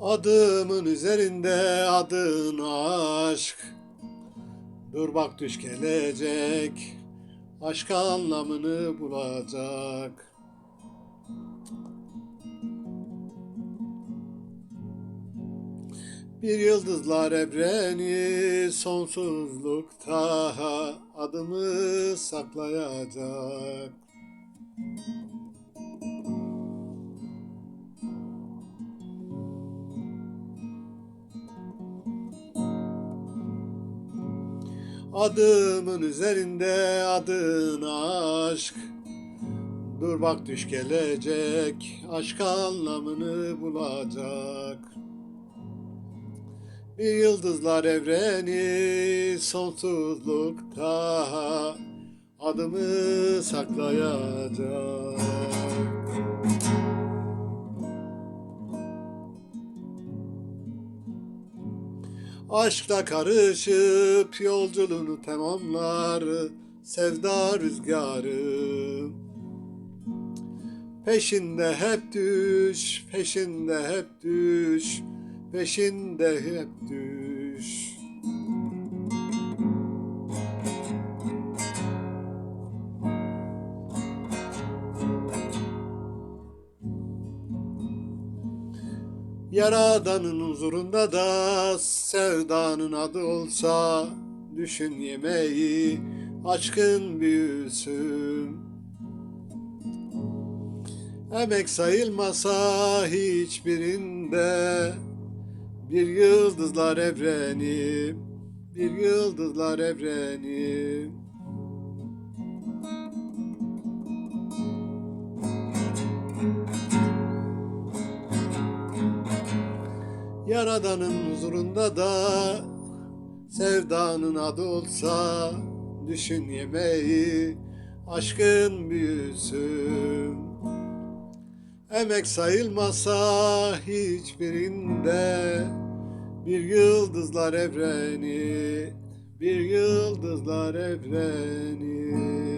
Adımın üzerinde adın aşk Dur bak düş gelecek Aşk anlamını bulacak Bir yıldızlar evreni sonsuzlukta adımı saklayacak. Adımın üzerinde adın aşk. Dur bak düş gelecek Aşk anlamını bulacak. Bir yıldızlar evreni Sonsuzlukta Adımı saklayacak Aşkla karışıp yolculuğunu tamamlar sevda rüzgarı. Peşinde hep düş, peşinde hep düş, peşinde hep düş. Yaradanın huzurunda da sevdanın adı olsa Düşün yemeği aşkın büyüsün. Emek sayılmasa hiçbirinde Bir yıldızlar evreni Bir yıldızlar evreni Yaradanın huzurunda da sevdanın adı olsa düşün yemeği aşkın büyüsün. Emek sayılmasa hiçbirinde bir yıldızlar evreni, bir yıldızlar evreni.